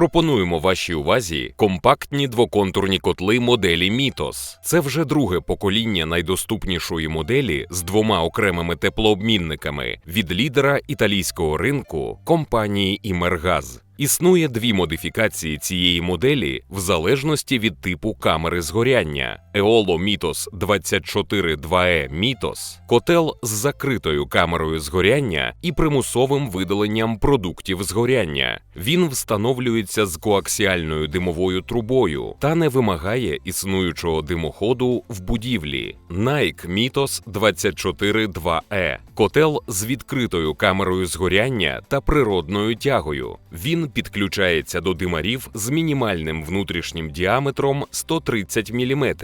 Пропонуємо вашій увазі компактні двоконтурні котли моделі Мітос. Це вже друге покоління найдоступнішої моделі з двома окремими теплообмінниками від лідера італійського ринку компанії Імергаз. Існує дві модифікації цієї моделі в залежності від типу камери згоряння: Eolo Mitos 242E Mitos – котел з закритою камерою згоряння і примусовим видаленням продуктів згоряння. Він встановлюється з коаксіальною димовою трубою та не вимагає існуючого димоходу в будівлі. Nike Mitos 242E – котел з відкритою камерою згоряння та природною тягою. Він підключається до димарів з мінімальним внутрішнім діаметром 130 мм.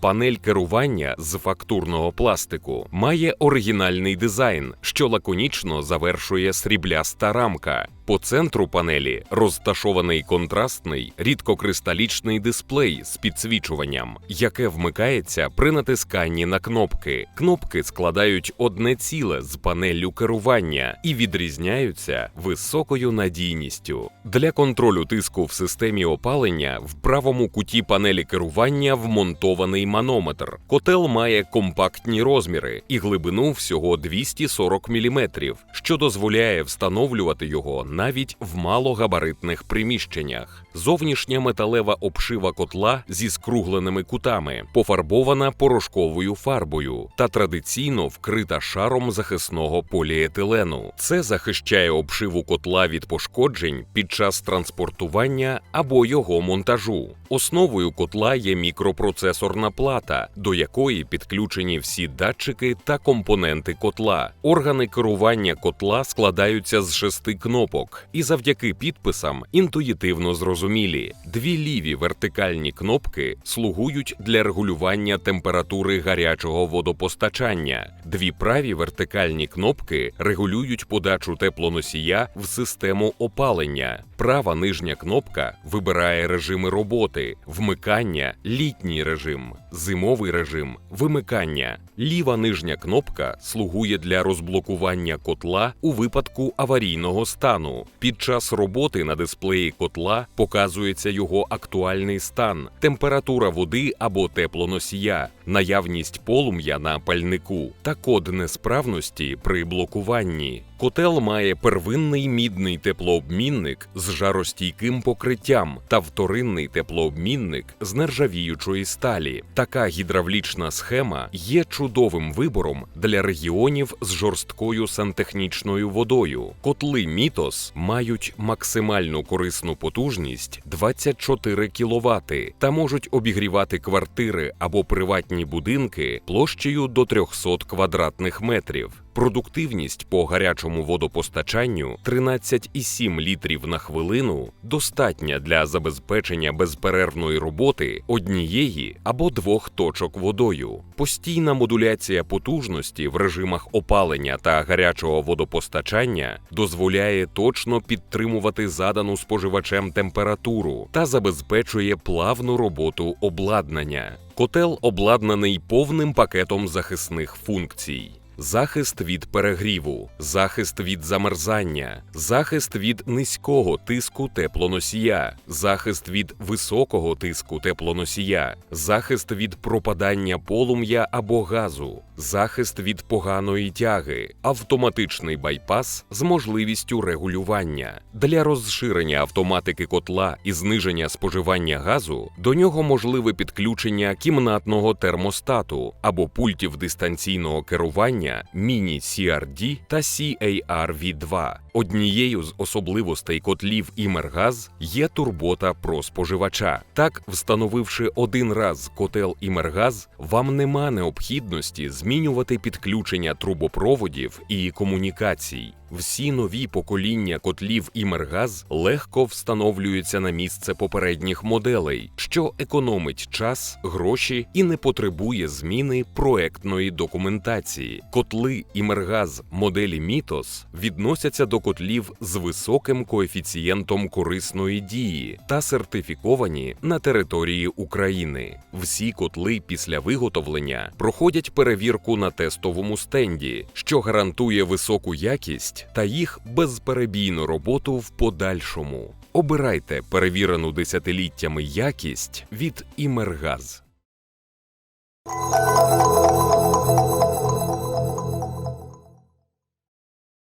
Панель керування з фактурного пластику має оригінальний дизайн, що лаконічно завершує срібляста рамка. По центру панелі розташований контрастний рідкокристалічний дисплей з підсвічуванням, яке вмикається при натисканні на кнопки. Кнопки складають одне ціле з панеллю керування і відрізняються високою надійністю. Для контролю тиску в системі опалення в правому куті панелі керування вмонтований манометр. Котел має компактні розміри і глибину всього 240 мм, що дозволяє встановлювати його навіть в малогабаритних приміщеннях. Зовнішня металева обшива котла зі скругленими кутами, пофарбована порошковою фарбою та традиційно вкрита шаром захисного поліетилену. Це захищає обшиву котла від пошкоджень під час транспортування або його монтажу. Основою котла є мікропроцесорна плата, до якої підключені всі датчики та компоненти котла. Органи керування котла складаються з шести кнопок, і завдяки підписам інтуїтивно зрозумілі. Дві ліві вертикальні кнопки слугують для регулювання температури гарячого водопостачання. Дві праві вертикальні кнопки регулюють подачу теплоносія в систему опалення. Права нижня кнопка вибирає режими роботи, вмикання, літній режим, зимовий режим, вимикання. Ліва нижня кнопка слугує для розблокування котла у випадку аварійного стану. Під час роботи на дисплеї котла показується його актуальний стан, температура води або теплоносія, наявність полум'я на пальнику та код несправності при блокуванні. Котел має первинний мідний теплообмінник з жаростійким покриттям та вторинний теплообмінник з нержавіючої сталі. Така гідравлічна схема є чудовим вибором для регіонів з жорсткою сантехнічною водою. Котли Мітос мають максимальну корисну потужність 24 кВт та можуть обігрівати квартири або приватні будинки площею до 300 квадратних метрів. Продуктивність по гарячому водопостачанню 13,7 літрів на хвилину достатня для забезпечення безперервної роботи однієї або двох точок водою. Постійна модуляція потужності в режимах опалення та гарячого водопостачання дозволяє точно підтримувати задану споживачем температуру та забезпечує плавну роботу обладнання. Котел обладнаний повним пакетом захисних функцій. Захист від перегріву, захист від замерзання, захист від низького тиску теплоносія, захист від високого тиску теплоносія, захист від пропадання полум'я або газу, захист від поганої тяги, автоматичний байпас з можливістю регулювання. Для розширення автоматики котла і зниження споживання газу до нього можливе підключення кімнатного термостату або пультів дистанційного керування Mini CRD та CAR-V2. Однією з особливостей котлів Імергаз є турбота про споживача. Так, встановивши один раз котел Імергаз, вам нема необхідності змінювати підключення трубопроводів і комунікацій. Всі нові покоління котлів Імергаз легко встановлюються на місце попередніх моделей, що економить час, гроші і не потребує зміни проектної документації. Котли Імергаз моделі Мітос відносяться до котлів з високим коефіцієнтом корисної дії та сертифіковані на території України. Всі котли після виготовлення проходять перевірку на тестовому стенді, що гарантує високу якість якість та їх безперебійну роботу в подальшому. Обирайте перевірену десятиліттями якість від Імергаз.